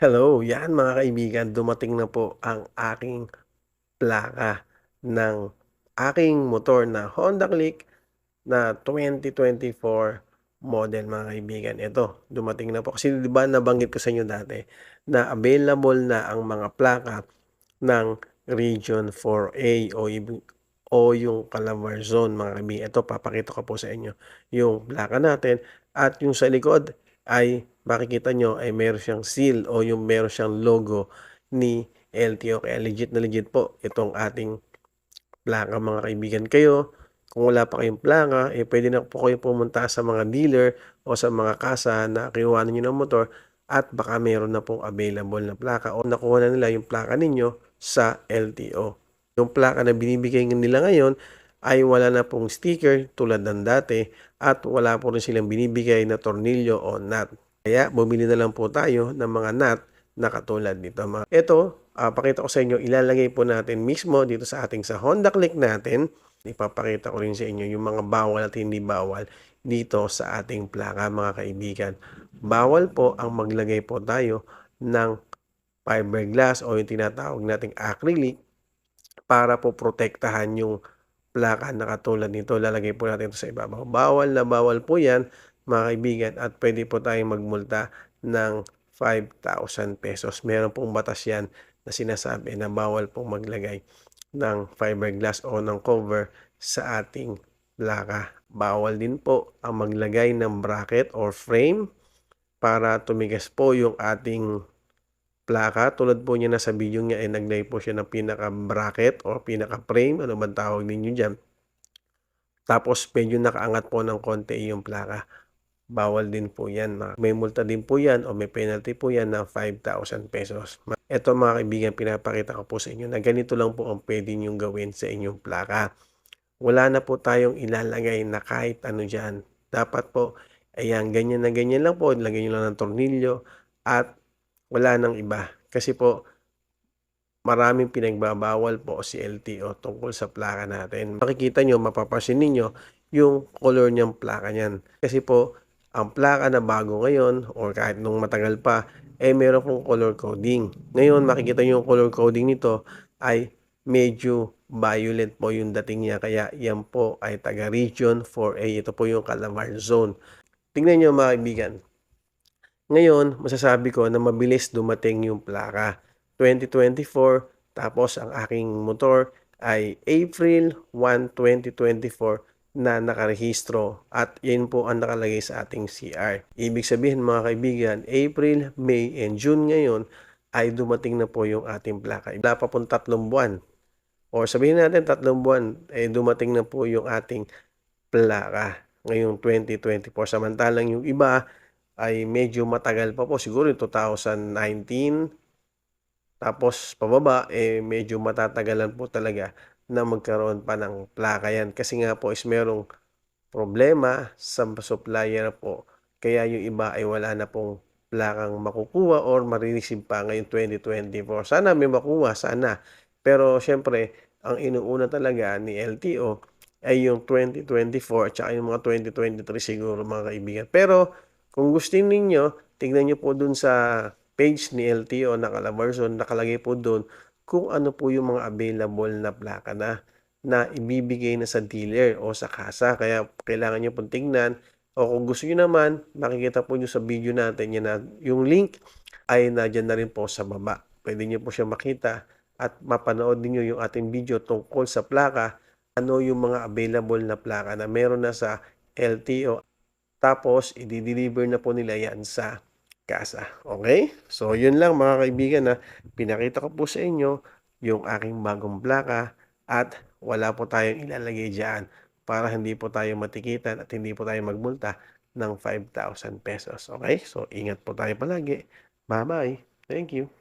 Hello, yan mga kaibigan, dumating na po ang aking plaka ng aking motor na Honda Click na 2024 model mga kaibigan. Ito, dumating na po. Kasi di ba nabanggit ko sa inyo dati na available na ang mga plaka ng Region 4A o, o yung Calabar Zone mga kaibigan. Ito, papakita ko po sa inyo yung plaka natin at yung sa likod ay makikita nyo ay meron siyang seal o yung meron siyang logo ni LTO. Kaya legit na legit po itong ating plaka mga kaibigan. Kayo, kung wala pa kayong plaka, eh pwede na po kayo pumunta sa mga dealer o sa mga kasa na kinuha nyo ng motor at baka meron na pong available na plaka o nakuha na nila yung plaka ninyo sa LTO. Yung plaka na binibigay nila ngayon ay wala na pong sticker tulad ng dati at wala po rin silang binibigay na tornilyo o nut. Kaya bumili na lang po tayo ng mga nut na katulad nito. Ito, uh, pakita ko sa inyo, ilalagay po natin mismo dito sa ating sa Honda Click natin. Ipapakita ko rin sa inyo yung mga bawal at hindi bawal dito sa ating plaka mga kaibigan. Bawal po ang maglagay po tayo ng fiberglass o yung tinatawag nating acrylic para po protektahan yung plaka na katulad nito. Lalagay po natin ito sa ibabaw. Bawal na bawal po yan mga kaibigan at pwede po tayong magmulta ng 5,000 pesos. Meron pong batas yan na sinasabi na bawal pong maglagay ng fiberglass o ng cover sa ating plaka. Bawal din po ang maglagay ng bracket or frame para tumigas po yung ating plaka. Tulad po niya na sa video niya ay naglagay po siya ng pinaka bracket or pinaka frame. Ano bang tawag ninyo dyan? Tapos medyo nakaangat po ng konti yung plaka bawal din po yan. May multa din po yan o may penalty po yan na 5,000 pesos. Ito mga kaibigan, pinapakita ko po sa inyo na ganito lang po ang pwede nyo gawin sa inyong plaka. Wala na po tayong ilalagay na kahit ano dyan. Dapat po, ayan, ganyan na ganyan lang po. Lagyan nyo lang ng tornilyo at wala nang iba. Kasi po, maraming pinagbabawal po si LTO tungkol sa plaka natin. Makikita nyo, mapapasin ninyo yung color niyang plaka niyan. Kasi po, ang plaka na bago ngayon or kahit nung matagal pa eh meron pong color coding. Ngayon makikita niyo yung color coding nito ay medyo violet po yung dating niya kaya yan po ay taga region 4A. Ito po yung Calabar zone. Tingnan niyo mga kaibigan. Ngayon, masasabi ko na mabilis dumating yung plaka. 2024, tapos ang aking motor ay April 1, 2024 na nakarehistro at yan po ang nakalagay sa ating CR. Ibig sabihin mga kaibigan, April, May, and June ngayon ay dumating na po yung ating plaka. Wala pa pong tatlong buwan. O sabihin natin tatlong buwan, eh dumating na po yung ating plaka ngayong 2024. Samantalang yung iba ay medyo matagal pa po. Siguro yung 2019, tapos pababa, eh medyo matatagalan po talaga na magkaroon pa ng plaka yan. Kasi nga po is merong problema sa supplier po. Kaya yung iba ay wala na pong plakang makukuha or marireceive pa ngayong 2024. Sana may makuha, sana. Pero syempre, ang inuuna talaga ni LTO ay yung 2024 at saka yung mga 2023 siguro mga kaibigan. Pero kung gusto ninyo, tingnan nyo po dun sa page ni LTO na Calabarzon, nakalagay po dun kung ano po yung mga available na plaka na na ibibigay na sa dealer o sa kasa. Kaya kailangan nyo pong tingnan. O kung gusto nyo naman, makikita po nyo sa video natin yan na yung link ay nadyan na rin po sa baba. Pwede nyo po siya makita at mapanood niyo yung ating video tungkol sa plaka. Ano yung mga available na plaka na meron na sa LTO. Tapos, i-deliver na po nila yan sa kasa. Okay? So, yun lang mga kaibigan na pinakita ko po sa inyo yung aking bagong plaka at wala po tayong ilalagay dyan para hindi po tayo matikitan at hindi po tayo magmulta ng 5,000 pesos. Okay? So, ingat po tayo palagi. Bye-bye. Thank you.